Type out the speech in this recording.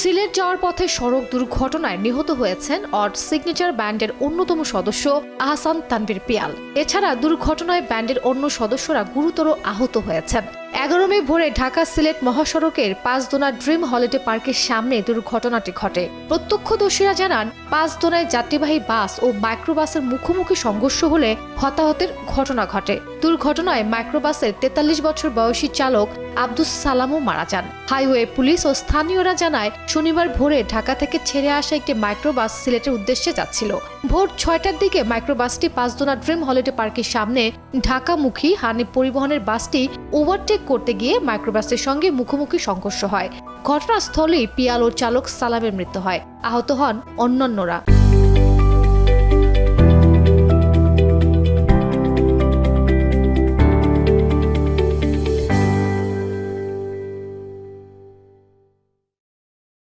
সিলেট যাওয়ার পথে সড়ক দুর্ঘটনায় নিহত হয়েছেন অড সিগনেচার ব্যান্ডের অন্যতম সদস্য আহসান তানভীর পিয়াল। এছাড়া দুর্ঘটনায় ব্যান্ডের অন্য সদস্যরা গুরুতর আহত হয়েছেন। এগারো মে ভোরে ঢাকা সিলেট মহাসড়কের পাঁচদোনা ড্রিম হলিডে পার্কের সামনে দুর্ঘটনাটি ঘটে। প্রত্যক্ষদর্শীরা জানান, পাঁচদোনায় যাত্রীবাহী বাস ও মাইক্রোবাসের মুখোমুখি সংঘর্ষ হলে হতাহতের ঘটনা ঘটে। দুর্ঘটনায় মাইক্রোবাসের তেতাল্লিশ বছর বয়সী চালক আব্দুস সালামও মারা যান। হাইওয়ে পুলিশ ও স্থানীয়রা জানায়, শনিবার ভোরে ঢাকা থেকে ছেড়ে আসা একটি মাইক্রোবাস সিলেটের উদ্দেশ্যে যাচ্ছিল। ভোর ছয়টার দিকে মাইক্রোবাসটি পাঁচদোনা ড্রিম হলিডে পার্কের সামনে ঢাকামুখী হানি পরিবহনের বাসটি ওভারটেক করতে গিয়ে মাইক্রোবাসের সঙ্গে মুখোমুখি সংঘর্ষ হয়। ঘটনাস্থলেই পিয়ালোর চালক সালামের মৃত্যু হয়। আহত হন অন্যান্যরা।